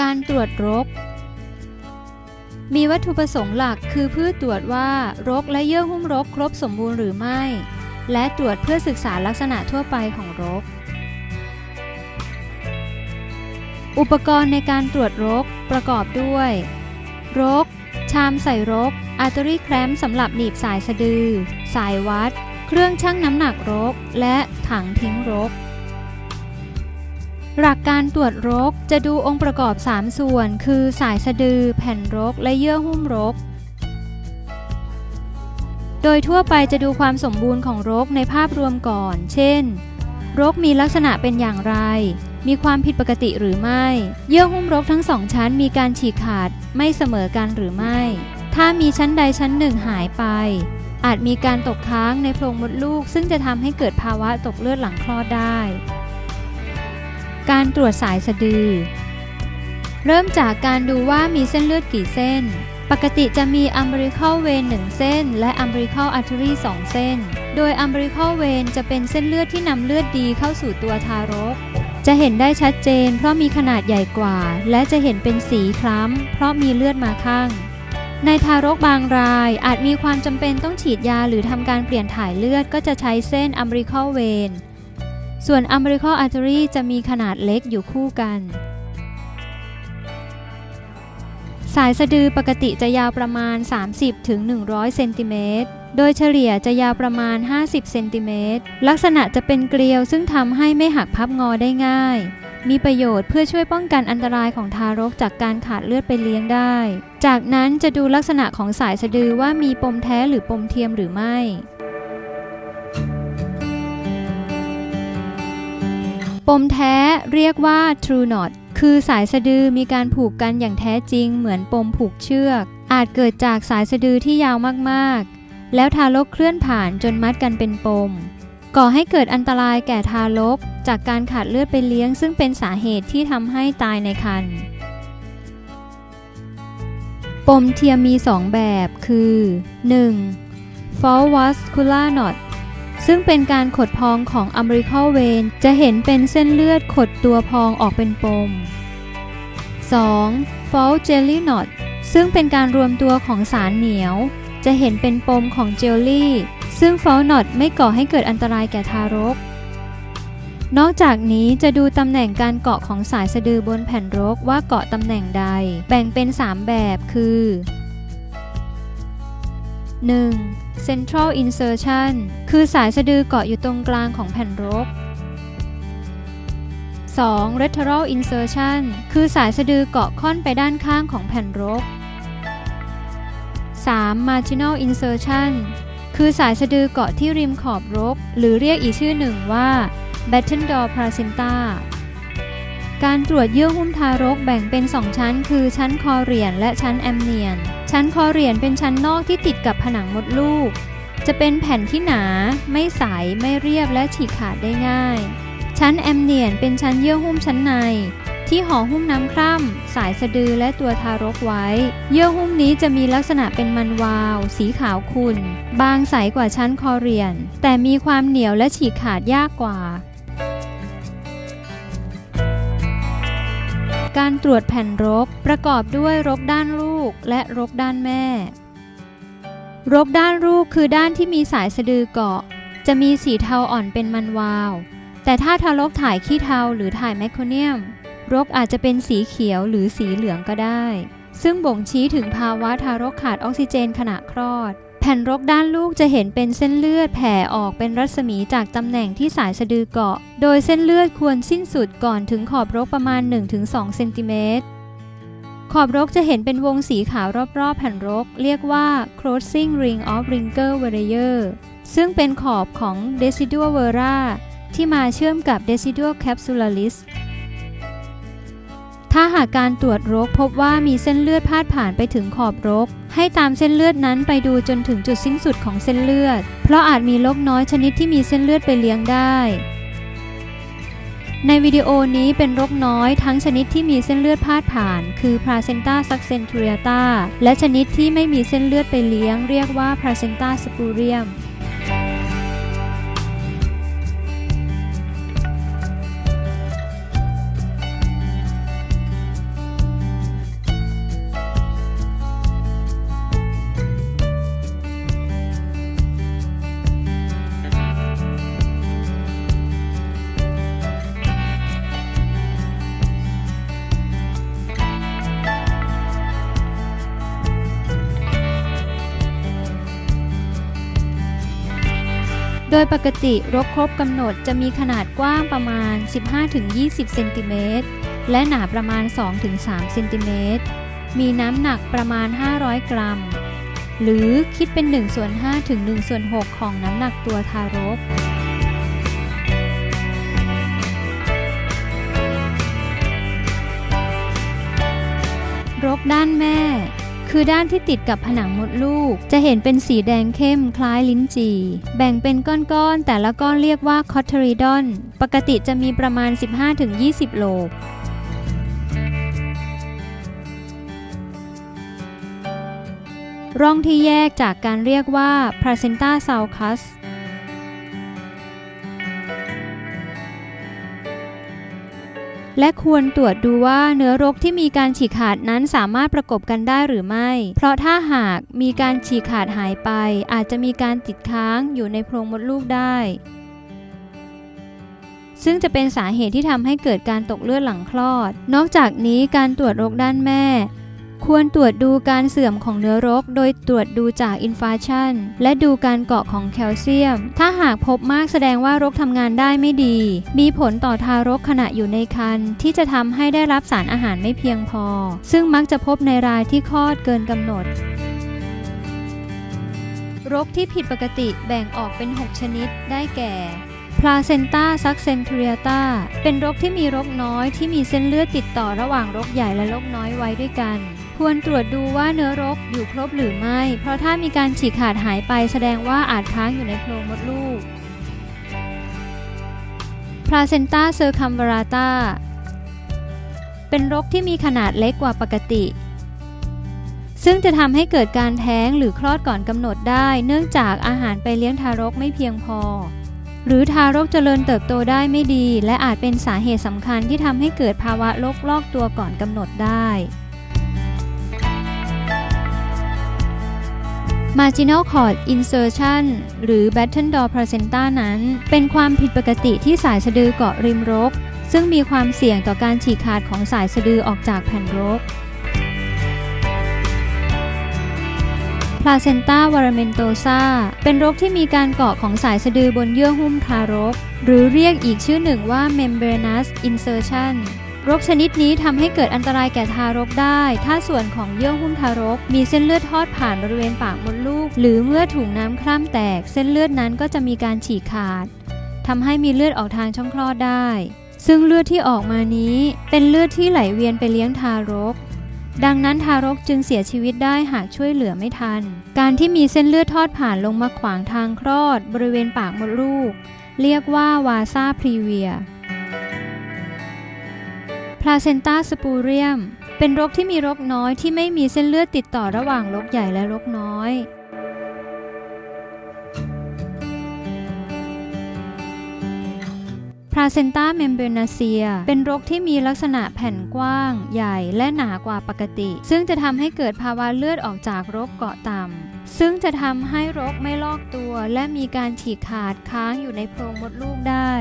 การตรวจรก มีวัตถุประสงค์หลักคือเพื่อตรวจว่ารกและเยื่อหุ้มรกครบสมบูรณ์หรือไม่ และตรวจเพื่อศึกษาลักษณะทั่วไปของรก อุปกรณ์ในการตรวจรกประกอบด้วย รก ชามใส่รกอาร์ตอรี่แครมสำหรับหนีบสายสะดือ สายวัด เครื่องชั่งน้ำหนักรก และถังทิ้งรก หลักการตรวจรกจะดูองค์ประกอบ 3 ส่วน คือสายสะดือ แผ่นรก และเยื่อหุ้มรก โดยทั่วไปจะดูความสมบูรณ์ของรกในภาพรวมก่อน เช่น รกมีลักษณะเป็นอย่างไร มีความผิดปกติหรือไม่ เยื่อหุ้มรกทั้งสองชั้นมีการฉีกขาดไม่เสมอกันหรือไม่ ถ้ามีชั้นใดชั้นหนึ่งหายไป อาจมีการตกค้างในโพรงมดลูก ซึ่งจะทำให้เกิดภาวะตกเลือดหลังคลอดได้ การตรวจสายสะดือ เริ่มจากการดูว่ามีเส้นเลือดกี่เส้น ปกติจะมี umbilical vein 1 เส้น และ umbilical artery 2 เส้น โดย umbilical vein จะเป็นเส้นเลือดที่นำเลือดดีเข้าสู่ตัวทารก จะเห็นได้ชัดเจนเพราะมีขนาดใหญ่กว่า และจะเห็นเป็นสีคล้ำเพราะมีเลือดมาข้างในทารกบางรายอาจมีความจำเป็นต้องฉีดยาหรือทำการเปลี่ยนถ่ายเลือดก็จะใช้เส้น umbilical vein ส่วน umbilical artery จะมีขนาดเล็กอยู่คู่กัน สายสะดือปกติจะยาวประมาณ 30-100 เซนติเมตร โดยเฉลี่ยจะยาวประมาณ 50 เซนติเมตร ลักษณะจะเป็นเกลียวซึ่งทำให้ไม่หักพับงอได้ง่าย มีประโยชน์เพื่อช่วยป้องกันอันตรายของทารกจากการขาดเลือดไปเลี้ยงได้ จากนั้นจะดูลักษณะของสายสะดือว่ามีปมแท้หรือปมเทียมหรือไม่ ปมแท้เรียกว่า true knot คือสายสะดือมีการผูกกันอย่างแท้จริงเหมือนปมผูกเชือก อาจเกิดจากสายสะดือที่ยาวมากๆ แล้วทารกเคลื่อนผ่านจนมัดกันเป็นปม ก่อให้เกิดอันตรายแก่ทารก จากการขาดเลือดไปเลี้ยง ซึ่งเป็นสาเหตุที่ทำให้ตายในครรภ์ปมเทียมมี 2 แบบคือ 1. false vascular knot ซึ่งเป็นการขดพองของ umbilical vein จะเห็นเป็นเส้นเลือดขดตัวพองออกเป็นปม 2. f a l s jelly knot ซึ่งเป็นการรวมตัวของสารเหนียว จะเห็นเป็นปมของเจลลี่ ซึ่ง f a l s knot ไม่ก่อให้เกิดอันตรายแก่ทารก นอกจากนี้จะดูตำแหน่งการเกาะของสายสะดือบนแผ่นรกว่าเกาะตำแหน่งใด แบ่งเป็น 3 แบบคือ 1. central insertion คือสายสะดือเกาะอยู่ตรงกลางของแผ่นรก 2. lateral insertion คือสายสะดือเกาะค่อนไปด้านข้างของแผ่นรก 3. marginal insertion คือสายสะดือเกาะที่ริมขอบรก หรือเรียกอีกชื่อหนึ่งว่า batten door placenta การตรวจเยื่อหุ้มทารกแบ่งเป็น 2 ชั้น คือชั้นคอเรียนและชั้นแอมเนียน ชั้นคอเรียนเป็นชั้นนอกที่ติดกับผนังมดลูก จะเป็นแผ่นที่หนา ไม่ใส ไม่เรียบและฉีกขาดได้ง่าย ชั้นแอมเนียนเป็นชั้นเยื่อหุ้มชั้นใน ที่ห่อหุ้มน้ำคร่ำสายสะดือและตัวทารกไว้ เยื่อหุ้มนี้จะมีลักษณะเป็นมันวาว สีขาวขุ่น บางใสกว่าชั้นคอเรียน แต่มีความเหนียวและฉีกขาดยากกว่า การตรวจแผ่นรกประกอบด้วยรกด้านลูกและรกด้านแม่ รกด้านลูกคือด้านที่มีสายสะดือเกาะ จะมีสีเทาอ่อนเป็นมันวาว แต่ถ้าทารกถ่ายขี้เทาหรือถ่ายแมคโครเนียม รกอาจจะเป็นสีเขียวหรือสีเหลืองก็ได้ ซึ่งบ่งชี้ถึงภาวะทารกขาดออกซิเจนขณะคลอด ผ่นรกด้านลูกจะเห็นเป็นเส้นเลือดแผ่ออกเป็นรัศมีจากตำแหน่งที่สายสะดือเกาะ โดยเส้นเลือดควรสิ้นสุดก่อนถึงขอบรกประมาณ 1-2 เซนติเมตร ขอบรกจะเห็นเป็นวงสีขาวรอบๆ แผ่นรก เรียกว่า closing ring of wrinkle barrier ซึ่งเป็นขอบของ decidua vera ที่มาเชื่อมกับ decidua capsularis ถ้าหากการตรวจรกพบว่ามีเส้นเลือดพาดผ่านไปถึงขอบรก ให้ตามเส้นเลือดนั้นไปดูจนถึงจุดสิ้นสุดของเส้นเลือด เพราะอาจมีรกน้อยชนิดที่มีเส้นเลือดไปเลี้ยงได้ ในวิดีโอนี้เป็นรกน้อยทั้งชนิดที่มีเส้นเลือดพาดผ่าน คือ placenta subcenturiata และชนิดที่ไม่มีเส้นเลือดไปเลี้ยง เรียกว่า placenta spurium โดยปกติรกครบกำหนดจะมีขนาดกว้างประมาณ 15-20 เซนติเมตร และหนาประมาณ 2-3 เซนติเมตร มีน้ำหนักประมาณ 500 กรัม หรือคิดเป็น1ส่วน5ถึง1ส่วน6ของน้ำหนักตัวทารกรกด้านแม่ คือด้านที่ติดกับผนังมดลูก จะเห็นเป็นสีแดงเข้มคล้ายลิ้นจี่ แบ่งเป็นก้อนๆ แต่ละก้อนเรียกว่าคอทริดอน ปกติจะมีประมาณ 15-20 โลบร่องที่แยกจากการเรียกว่า placenta sulcus และควรตรวจดูว่าเนื้อรกที่มีการฉีกขาดนั้นสามารถประกบกันได้หรือไม่ เพราะถ้าหากมีการฉีกขาดหายไป อาจจะมีการติดค้างอยู่ในโพรงมดลูกได้ ซึ่งจะเป็นสาเหตุที่ทำให้เกิดการตกเลือดหลังคลอด นอกจากนี้การตรวจรกด้านแม่ ควรตรวจดูการเสื่อมของเนื้อรก โดยตรวจดูจากอินฟาชันและดูการเกาะของแคลเซียม ถ้าหากพบมากแสดงว่ารกทำงานได้ไม่ดี มีผลต่อทารกขณะอยู่ในครรภ์ที่จะทำให้ได้รับสารอาหารไม่เพียงพอ ซึ่งมักจะพบในรายที่คลอดเกินกำหนดรกที่ผิดปกติแบ่งออกเป็น 6 ชนิดได้แก่ Placenta succentriata เป็นรกที่มีรกน้อยที่มีเส้นเลือดติดต่อระหว่างรกใหญ่และรกน้อยไว้ด้วยกัน ควรตรวจดูว่าเนื้อรกอยู่ครบหรือไม่ เพราะถ้ามีการฉีกขาดหายไปแสดงว่าอาจค้างอยู่ในโพรงมดลูก Placenta circumvallata เป็นรกที่มีขนาดเล็กกว่าปกติ ซึ่งจะทำให้เกิดการแท้งหรือคลอดก่อนกำหนดได้ เนื่องจากอาหารไปเลี้ยงทารกไม่เพียงพอ หรือทารกเจริญเติบโตได้ไม่ดี และอาจเป็นสาเหตุสำคัญที่ทำให้เกิดภาวะโรคลอกตัวก่อนกำหนดได้ Marginal cord insertion หรือ Batten door placenta นั้น เป็นความผิดปกติที่สายสะดือเกาะริมรก ซึ่งมีความเสี่ยงต่อการฉีกขาดของสายสะดือออกจากแผ่นรก Placenta varamentosa เป็นรกที่มีการเกาะของสายสะดือบนเยื่อหุ้มทารก หรือเรียกอีกชื่อหนึ่งว่า membranous insertion รกชนิดนี้ทำให้เกิดอันตรายแก่ทารกได้ ถ้าส่วนของเยื่อหุ้มทารก มีเส้นเลือดทอดผ่านบริเวณปากมดลูก หรือเมื่อถุงน้ำคร่ำแตก เส้นเลือดนั้นก็จะมีการฉีกขาดทำให้มีเลือดออกทางช่องคลอดได้ ซึ่งเลือดที่ออกมานี้ เป็นเลือดที่ไหลเวียนไปเลี้ยงทารก ดังนั้นทารกจึงเสียชีวิตได้หากช่วยเหลือไม่ทัน การที่มีเส้นเลือดทอดผ่านลงมาขวางทางคลอด บริเวณปากมดลูก เรียกว่าวาซาพรีเวีย Placenta spurium เป็นรกที่มีรกน้อยที่ไม่มีเส้นเลือดติดต่อระหว่างรกใหญ่และรกน้อย Placenta membranacea เป็นรกที่มีลักษณะแผ่นกว้าง ใหญ่และหนากว่าปกติ ซึ่งจะทำให้เกิดภาวะเลือดออกจากรกเกาะต่ำ ซึ่งจะทำให้รกไม่ลอกตัว และมีการฉีกขาดค้างอยู่ในโพรงมดลูกได้